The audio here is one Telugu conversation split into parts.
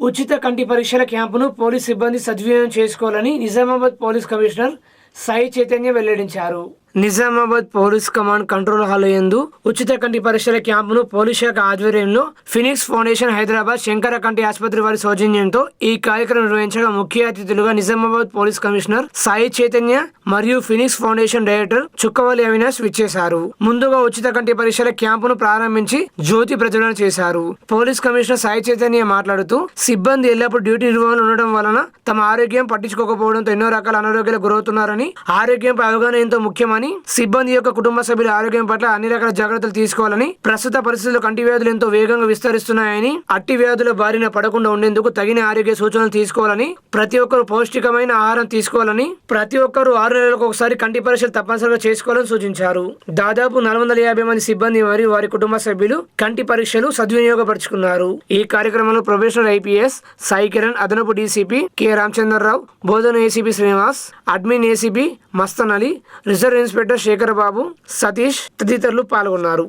ఉచిత కంటి పరీక్షల క్యాంపును పోలీస్ సిబ్బంది సద్వినియోగం చేసుకోవాలని నిజామాబాద్ పోలీస్ కమిషనర్ సాయి చైతన్య వెల్లడించారు. Nizamabad police command control hall యందు ఉచిత కంటి పరీక్షల క్యాంపును పోలీస్ శాఖ ఆధ్వర్యంలో ఫినిక్స్ ఫౌండేషన్ హైదరాబాద్ శంకర కంటి ఆసుపత్రి వారి సౌజన్యంతో ఈ కార్యక్రమం నిర్వహించగా ముఖ్య అతిథులుగా నిజామాబాద్ పోలీస్ కమిషనర్ సాయి చైతన్య మరియు Phoenix foundation director Chukkavalli Avinash విచ్చేశారు. ముందుగా ఉచిత కంటి పరీక్షల క్యాంపును ప్రారంభించి జ్యోతి ప్రజ్వలన చేశారు. పోలీస్ కమిషనర్ సాయి చైతన్య మాట్లాడుతూ సిబ్బంది ఎల్లప్పుడూ డ్యూటీ నిర్వహణ ఉండడం వలన తమ ఆరోగ్యం పట్టించుకోకపోవడంతో ఎన్నో రకాల అనారోగ్యాలు గురవుతున్నారని ఆరోగ్యంపై అవగాహన ఎంతో ముఖ్యమని సిబ్బంది యొక్క కుటుంబ సభ్యుల ఆరోగ్యం పట్ల అన్ని రకాల జాగ్రత్తలు తీసుకోవాలని ప్రస్తుత పరిస్థితుల్లో కంటి వ్యాధులు ఎంతో వేగంగా విస్తరిస్తున్నాయని అట్టి వ్యాధుల బారిన పడకుండా ఉండేందుకు తగిన ఆరోగ్య సూచనలు తీసుకోవాలని ప్రతి ఒక్కరు పౌష్టికమైన ఆహారం తీసుకోవాలని ప్రతి ఒక్కరు ఆరు నెలలకు ఒకసారి కంటి పరీక్షలు తప్పనిసరిగా చేసుకోవాలని సూచించారు. దాదాపు నాలుగు వందల యాభై మంది సిబ్బంది మరియు వారి కుటుంబ సభ్యులు కంటి పరీక్షలు సద్వినియోగపరుచుకున్నారు. ఈ కార్యక్రమంలో ప్రొఫెషనల్ ఐపీఎస్ సాయి కిరణ్ అదనపు DCP K Ramachandra Rao Bodhan ACP Srinivas admin ACP Mastan Ali reserve inspector Sekhar Babu Satish తదితరులు పాల్గొన్నారు.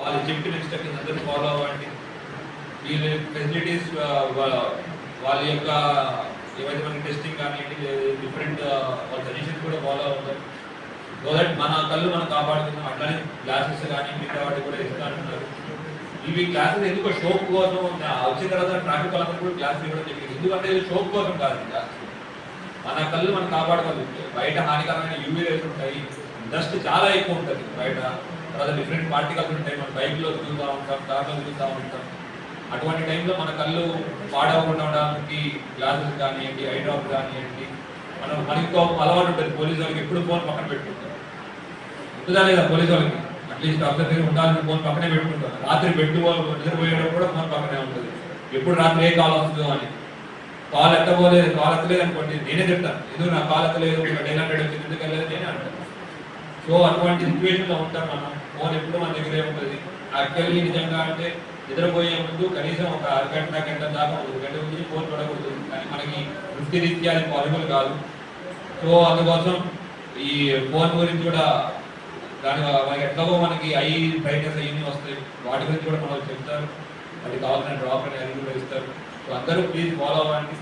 వాళ్ళు చెప్పిన ఇన్స్ట్రక్షన్స్ అందరూ ఫాలో అవ్వండి. వీళ్ళ ఫెసిలిటీస్ వాళ్ళ యొక్క ఏవైతే మనకి టెస్టింగ్ కానివ్వండి డిఫరెంట్ వాళ్ళ సజెషన్స్ కూడా ఫాలో అవుతాయి సో దట్ మన కళ్ళు మనం కాపాడుతున్నాం అట్లానే క్లాసెస్ కానీ మిగతా వాటి కూడా ఇస్తానంటున్నారు ఇవి క్లాసెస్ ఎందుకో షోప్ కోసం వచ్చిన తర్వాత ట్రాఫిక్ వాళ్ళందరూ కూడా క్లాస్ ఇవ్వడం జరిగింది. ఎందుకంటే ఇది షోప్ కోసం కాదు క్లాస్ మన కళ్ళు మనం కాపాడుకోవాలి. బయట హానికరమైన యూవీ రేస్ ఉంటాయి. డస్ట్ చాలా ఎక్కువ ఉంటుంది బయట. తర్వాత డిఫరెంట్ పార్టికల్స్ ఉంటాయి. మన బైక్లో తిరుగుతూ ఉంటాం కార్లో తిరుగుతూ ఉంటాం. అటువంటి టైంలో మన కళ్ళు పాడవకుండా ఉండడానికి గ్లాసెస్ కానివ్వండి ఐ డ్రాప్ కానివ్వండి మనం మనకి ఒక అలవాటు ఉంటుంది. పోలీసు వాళ్ళకి ఎప్పుడు ఫోన్ పక్కన పెట్టుకుంటాం. ఉంటుందా లేదా పోలీసు వాళ్ళకి? అట్లీస్ట్ డాక్టర్ దగ్గర ఉండాలని ఫోన్ పక్కనే పెట్టుకుంటాం. రాత్రి పెట్టుకో నిద్రపోయేటప్పుడు కూడా ఫోన్ పక్కనే ఉంటుంది. ఎప్పుడు రాత్రి ఏ కాల్ వస్తుందో అని. కాల్ ఎత్తబోలేదు కాల్ ఎత్తలేదు అనుకోండి నేనే చెప్తాను. ఎందుకు నా కాల్ ఎత్తలేదు నైన్ హండ్రెడ్ వచ్చింది ఎందుకు వెళ్ళలేదు? నేనే అంటాను. సో అటువంటి సిచ్యువేషన్లో ఉంటాం మనం. ఫోన్ ఎప్పుడు మన దగ్గరే ఉంటుంది. యాక్చువల్లీ నిజంగా అంటే నిద్రపోయే ముందు కనీసం ఒక అరగంట గంట దాకా ఒక గంట ముందు ఫోన్ పడకూడదు కానీ మనకి వృత్తి రీత్యా అది పాసిబుల్ కాదు. సో అందుకోసం ఈ ఫోన్ గురించి కూడా దాని మనకి ఎట్లాగో మనకి ఐ బ్రైట్నెస్ అవన్నీ వస్తాయి. వాటి గురించి కూడా మనకు చెప్తారు. అది కావాలని డ్రాప్ అని అది కూడా ఇస్తారు. సో అందరూ ప్లీజ్ ఫాలో అవ్వండి.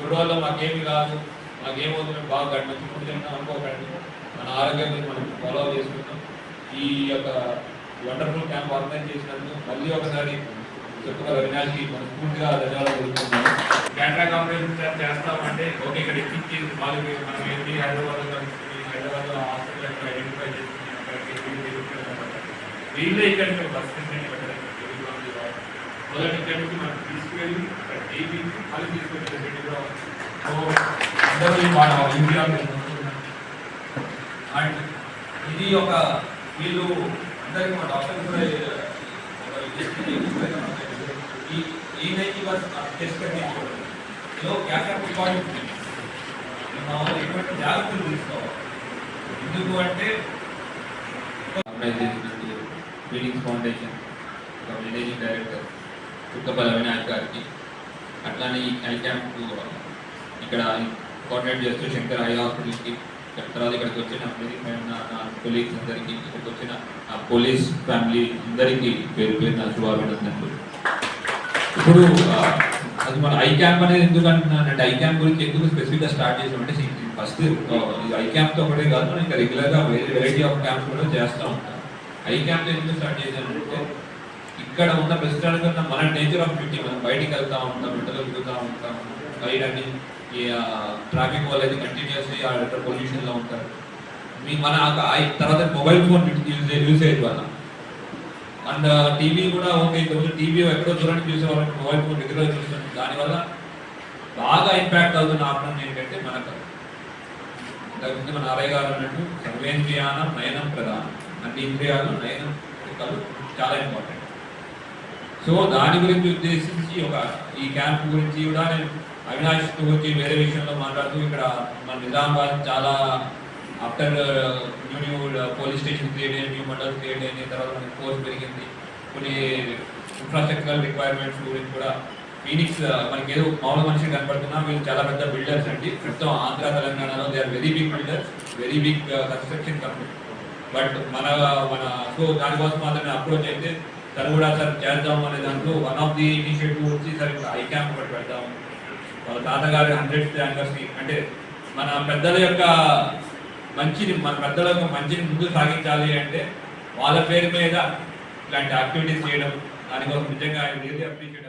గురువుల్లో మాకేమి కాదు. మాకేమవుతుంది మేము బాగా గడి మంచి ఫుడ్ తింటాం అనుకోకండి. మన ఆరోగ్యాన్ని మనం ఫాలో చేసుకుంటాం ఈ యొక్క వండర్ఫుల్ క్యాంప్ ఆర్గనైజ్ చేసినందుకు మళ్ళీ ఒకసారి చెప్పుకోవాలి అవినాష్కి మనస్ఫూర్తిగా ధన్యవాదాలు తెలుపుతున్నాను. కేటరా కాంపిటీషన్ చేస్తామంటే ఓకే ఇక్కడ ఎక్కించి వాళ్ళకి మనం ఏంటి హైదరాబాద్ హైదరాబాద్ హాస్పిటల్ ఐడెంటిఫై చేసుకుని అక్కడికి వీళ్ళే ఇక్కడ బస్ మొదటి ఇక్కడ నుంచి మనం తీసుకువెళ్ళి అక్కడ టీవీ మళ్ళీ తీసుకొచ్చి ఫెసిలిటీ కూడా ఉంది. సో అందరూ మన ఇండియాలో అండ్ ఇది ఒక వీళ్ళు అందరికీ మా డాక్టర్ కూడా ఒక లిస్ట్ ఇచ్చారు. ఈ ఈ నైన్టీ బస్ టెస్ట్ పెట్టించుకోవడం ఇందులో క్యాన్సర్ ఇంపార్టెంట్ మనం ఎటువంటి జాగ్రత్తలు తీసుకోవాలి ఎందుకు అంటే ఫీలింగ్స్ ఫౌండేషన్ ఒక మేనేజింగ్ డైరెక్టర్ చుక్కపల్లి అవినాష్ గారికి అట్లానే ఈ ఐ క్యాంప్ ఇక్కడ కోఆర్డినేట్ చేస్తూ శంకర్ ఐ హాస్పిటల్కి తర్వాత ఇక్కడికి వచ్చిన నా కొలీగ్స్ అందరికీ ఇక్కడికి వచ్చిన నా పోలీస్ ఫ్యామిలీ అందరికీ పేరు పేరు నా శుభాభినందనలు. ఇప్పుడు అది మన ఐ క్యాంప్ అనేది ఎందుకు అంటున్నానంటే ఐ క్యాంప్ గురించి ఎందుకు స్పెసిఫిక్గా స్టార్ట్ చేసామంటే ఫస్ట్ ఐ క్యాంప్తో ఒకటే కాదు మనం ఇంకా రెగ్యులర్గా వెరైటీ ఆఫ్ క్యాంప్స్ కూడా చేస్తూ ఉంటాం. ఐ క్యాంప్ ఎందుకు స్టార్ట్ చేశానంటే ఇక్కడ ఉన్న ప్రస్తుతానికి కన్నా మన నేచర్ ఆఫ్ బ్యూటీ మనం బయటికి వెళ్తా ఉంటాం ఇంటర్లో తిరుగుతూ ఉంటాం బయట అని ఈ ట్రాఫిక్ వల్ల అయితే కంటిన్యూస్లీ ఆ పొల్యూషన్ పొల్యూషన్లో ఉంటారు. మీ మన తర్వాత మొబైల్ ఫోన్ యూజ్ యూసేజ్ వల్ల అండ్ టీవీ కూడా ఓకే ఇంతకుముందు టీవీ ఎక్కడో చూడండి చూసేవాళ్ళకి మొబైల్ ఫోన్ దగ్గర చూస్తాం. దానివల్ల బాగా ఇంపాక్ట్ అవుతున్న ఆపడం ఏంటంటే మనకు. ఇంతకుముందు మన అరయ్య గారు అన్నట్టు సర్వేంద్రియానం నయనం ప్రధానం. అంటే ఇంద్రియాలు నయనం చాలా ఇంపార్టెంట్ సో దాని గురించి ఉద్దేశించి ఒక ఈ క్యాంప్ గురించి కూడా నేను అవినాష్ గురించి వేరే విషయంలో మాట్లాడుతూ ఇక్కడ మన నిజామాబాద్ చాలా after new new police station create అయ్యి న్యూ మండల్ క్రియేట్ అయిన తర్వాత మనకి ఫోర్స్ పెరిగింది. కొన్ని ఇన్ఫ్రాస్ట్రక్చరల్ రిక్వైర్మెంట్స్ గురించి కూడా ఫీనిక్స్ మనకి ఏదో మామూలు మనిషి కనపడుతున్నా వీళ్ళు చాలా పెద్ద బిల్డర్స్ అండి. ప్రస్తుతం ఆంధ్ర తెలంగాణలో they are very big builders very big construction company but మన మన సో దానికోసం మాత్రమే అప్రోచ్ అయితే తను కూడా సార్ చేద్దాం అనే దాంట్లో వన్ ఆఫ్ ది ఇనిషియేటివ్ వచ్చి సార్ ఇక్కడ ఐ క్యాంప్ ఒకటి పెడదాం వాళ్ళ తాతగారి హండ్రెడ్ యానివర్సరీ అంటే మన పెద్దల యొక్క మంచిని మన పెద్దల యొక్క మంచిని ముందు సాగించాలి అంటే వాళ్ళ పేరు మీద ఇలాంటి యాక్టివిటీస్ చేయడం దానికోసం నిజంగా ఐ రియల్లీ అప్రిషియేట్